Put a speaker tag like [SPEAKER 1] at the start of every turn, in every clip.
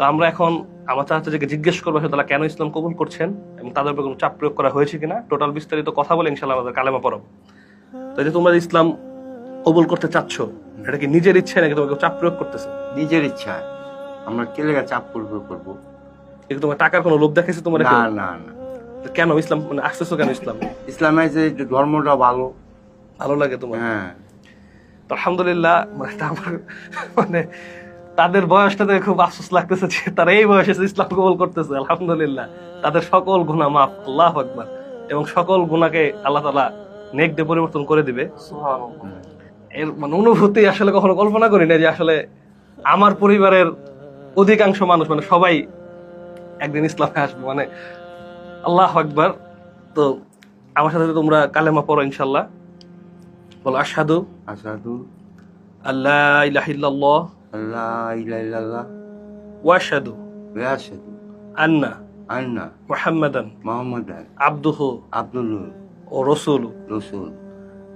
[SPEAKER 1] তো আমরা এখন আমার চাচাকে জিজ্ঞেস করব তারা কেন ইসলাম কবুল করছেন এবং তাদের উপর কোনো চাপ প্রয়োগ করা হয়েছে কিনা। টোটাল বিস্তারিত কথা বলে ইনশাল্লাহ আমাদের কালেমা পড়াবো। তো যে তোমরা ইসলাম কবুল করতে চাচ্ছ এটা কি নিজের ইচ্ছে নাকি তোমাকে চাপ প্রয়োগ করতেছে?
[SPEAKER 2] নিজের ইচ্ছা। আমরা কেলেগা চাপ প্রয়োগ করব?
[SPEAKER 1] কিন্তু তোমার টাকার কোনো লোভ দেখাইছে তোমার
[SPEAKER 2] না না না।
[SPEAKER 1] কেন ইসলাম মানে আসতেছো কেন ইসলাম?
[SPEAKER 2] ইসলামের যে ধর্মটা ভালো।
[SPEAKER 1] ভালো লাগে তোমার?
[SPEAKER 2] হ্যাঁ।
[SPEAKER 1] তো আলহামদুলিল্লাহ মানে আমার মানে তাদের বয়সটা দেখে খুব আফসোস লাগতেছে যে তারা এই বয়সে ইসলাম কবুল করতেছে আলহামদুলিল্লাহ। তাদের সকল গুণা মাফ আল্লাহ আকবার। এবং সকল গুণাকে আল্লাহ তালা নেক দিয়ে পরিবর্তন করে দিবে। এর মানে অনুভূতি আসলে কখনো কল্পনা করি না যে আসলে আমার পরিবারের অধিকাংশ মানুষ মানে সবাই একদিন ইসলামে আসবে। মানে আল্লাহ আকবার। তো আমার সাথে তোমরা কালেমা পড়ো ইনশাল্লাহ বলো আসাদু
[SPEAKER 2] আসাদু
[SPEAKER 1] আল্লাহ ইলাহা
[SPEAKER 2] ইলাহা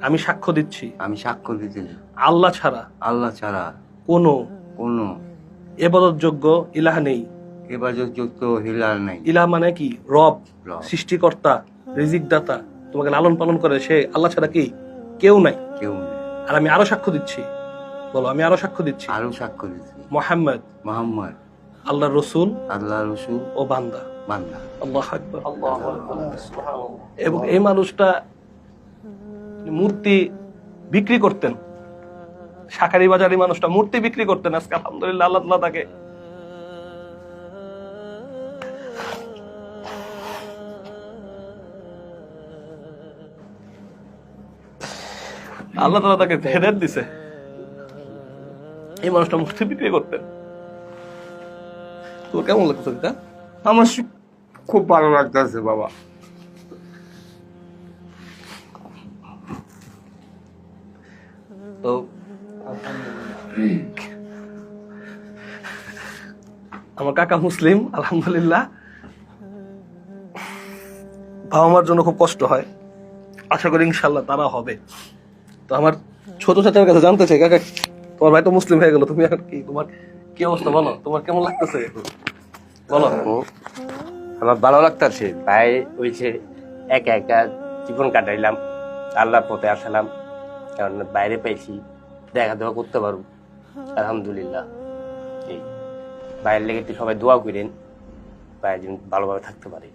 [SPEAKER 1] আমি সাক্ষ্য দিচ্ছি।
[SPEAKER 2] আমি সাক্ষ্য দিতে
[SPEAKER 1] আল্লাহ ছাড়া
[SPEAKER 2] আল্লাহ ছাড়া
[SPEAKER 1] কোনো
[SPEAKER 2] কোনো
[SPEAKER 1] এবাদতযোগ্য ইলাহ নেই।
[SPEAKER 2] এবার যুক্ত হিলার নাই।
[SPEAKER 1] ইলাহ মানে কি? রব
[SPEAKER 2] রব।
[SPEAKER 1] সৃষ্টিকর্তা রিজিক দাতা তোমাকে লালন পালন করে সে আল্লাহ ছাড়া কি? কেউ নাই।
[SPEAKER 2] কেউ নেই।
[SPEAKER 1] আর আমি আরও সাক্ষ্য দিচ্ছি। বলো আমি আরও সাক্ষ্য দিচ্ছি।
[SPEAKER 2] আরও সাক্ষ্য দিতে
[SPEAKER 1] মোহাম্মদ।
[SPEAKER 2] মোহাম্মদ।
[SPEAKER 1] আল্লাহ রসুল
[SPEAKER 2] আল্লাহ রসুল
[SPEAKER 1] ও বান্দা।
[SPEAKER 2] বান্দা।
[SPEAKER 1] আল্লাহ আকবার। এবং এই মানুষটা মূর্তি বিক্রি করতেন। শাকারি বাজারি মানুষটা মূর্তি বিক্রি করতেন আজকে আলহামদুলিল্লাহ আল্লাহ তাকে। আল্লাহ তাআলা তাকে হেদায়েত দিছে। এই মানুষটা মূর্তি বিক্রি করতেন। তোর কেমন লাগতো এটা
[SPEAKER 2] আমার খুব ভালো লাগতেছে বাবা।
[SPEAKER 1] তো আমার কাকা মুসলিম আলহামদুলিল্লাহ। বাবা মার জন্য খুব কষ্ট হয়। আশা করি ইনশাল্লাহ তারা হবে। তো আমার ছোট চাচার কাছে জানতে চাই কাকা তোমার ভাই তো মুসলিম হয়ে গেল তুমি এখন কি? তোমার কি অবস্থা বলো? তোমার কেমন লাগতেছে? বলো।
[SPEAKER 3] আমার ভালো লাগতেছে। ভাই ওই যে একা একা জীবন কাটাইলাম আল্লাহর পথে আসলাম কারণ বাইরে পাইছি দেখা দেওয়া করতে পারব। আলহামদুলিল্লাহ। এই বাইরের লেগে একটু সবাই দোয়া করেন ভাই যেন ভালোভাবে থাকতে পারে।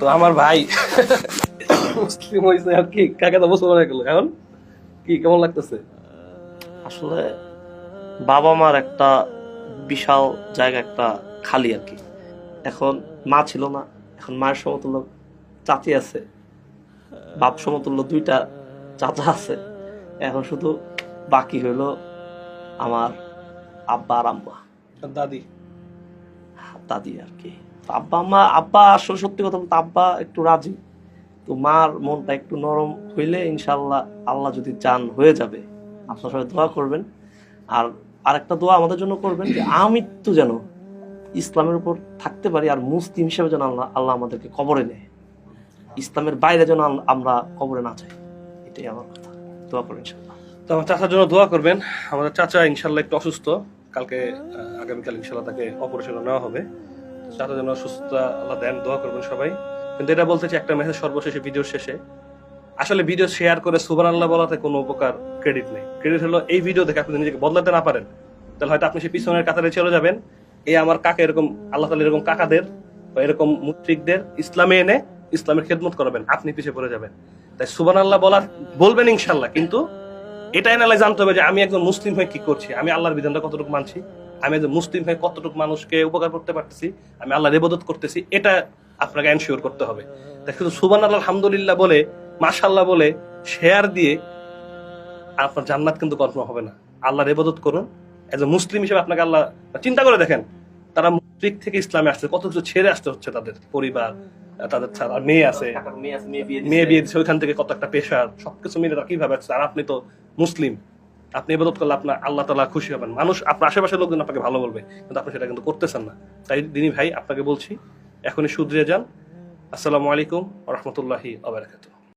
[SPEAKER 1] তো আমার ভাই মুসলিম হয়েছে আর কি কাকা তো মুসলমান হয়ে গেল এখন? কি কেমন লাগতেছে?
[SPEAKER 4] আসলে বাবা মার একটা বিশাল জায়গা একটা খালি আর কি। এখন মা ছিল না এখন মায়ের সমতুল্য চাচি আছে বাপ সমতুল্য দুইটা চাচা আছে। এখন শুধু বাকি হইল আমার আব্বা আর আম্মা।
[SPEAKER 1] দাদি?
[SPEAKER 4] দাদি আর কি। আব্বা আম্মা আব্বা আসলে সত্যি কথা বলতে আব্বা একটু রাজি। তো মার মনটা একটু নরম হইলে ইনশাল্লাহ আল্লাহ যদি চান হয়ে যাবে। আপনার সবাই দোয়া করবেন। আর আরেকটা দোয়া আমাদের জন্য করবেন যে আমৃত্যু যেন ইসলামের উপর থাকতে পারি আর মুসলিম হিসেবে যেন আল্লাহ আল্লাহ আমাদেরকে কবরে নেয়। ইসলামের বাইরে যেন আমরা কবরে না যাই। এটাই আমার কথা। দোয়া ইনশাল্লাহ
[SPEAKER 1] তো আমার চাচার জন্য দোয়া করবেন। আমাদের চাচা ইনশাল্লাহ একটু অসুস্থ। কালকে আগামীকাল ইনশাল্লাহ তাকে অপারেশনে নেওয়া হবে। চাচা যেন সুস্থ আল্লাহ দেন, দোয়া করবেন সবাই। কিন্তু এটা বলতে চাই, একটা মেসেজ সর্বশেষে ভিডিওর শেষে। আসলে ভিডিও শেয়ার করে সুবান আল্লাহ বলাতে কোনো উপকার ক্রেডিট নেই। ক্রেডিট হলো এই ভিডিও দেখে আপনি নিজেকে বদলাতে না পারেন, তাহলে হয়তো আপনি সে পিছনের কাতারে চলে যাবেন। এই আমার কাকা এরকম, আল্লাহ তালা এরকম কাকাদের বা এরকম মুত্রিকদের ইসলামে এনে ইসলামের খেদমত করাবেন, আপনি পিছিয়ে পড়ে যাবেন। তাই সুবান আল্লাহ বলা বলবেন ইনশাল্লাহ কিন্তু এটাই নালে জানতে হবে যে আমি একজন মুসলিম হয়ে কি করছি, আমি আল্লাহর বিধানটা কতটুকু মানছি, আমি একজন মুসলিম হয়ে কতটুকু মানুষকে উপকার করতে পারতেছি, আমি আল্লাহর ইবাদত করতেছি, এটা আপনাকে এনশিওর করতে হবে। তাই শুধু সুবান আল্লাহ আলহামদুলিল্লাহ বলে মাশাল্লাহ বলে শেয়ার দিয়ে আপনার জান্নাত কিন্তু কল্পনা হবে না। আল্লাহর ইবাদত করুন। এজ এ মুসলিম হিসেবে আপনাকে আল্লাহ, চিন্তা করে দেখেন, তারা মুসলিক থেকে ইসলামে আসছে, কত কিছু ছেড়ে আসতে হচ্ছে তাদের পরিবার, তাদের ছাড়া মেয়ে আছে, মেয়ে বিয়ে দিচ্ছে ওইখান থেকে কত একটা পেশার, সবকিছু মিলে তারা কীভাবে আসছে? আর আপনি তো মুসলিম, আপনি ইবাদত করলে আপনার আল্লাহ তালা খুশি হবেন। মানুষ, আপনার আশেপাশের লোকজন আপনাকে ভালো বলবে, কিন্তু আপনি সেটা কিন্তু করতেছেন না। তাই দিনী ভাই, আপনাকে বলছি, এখনই শুধরে যান। আসসালামু আলাইকুম রহমতুল্লাহি আবরাকাতুহ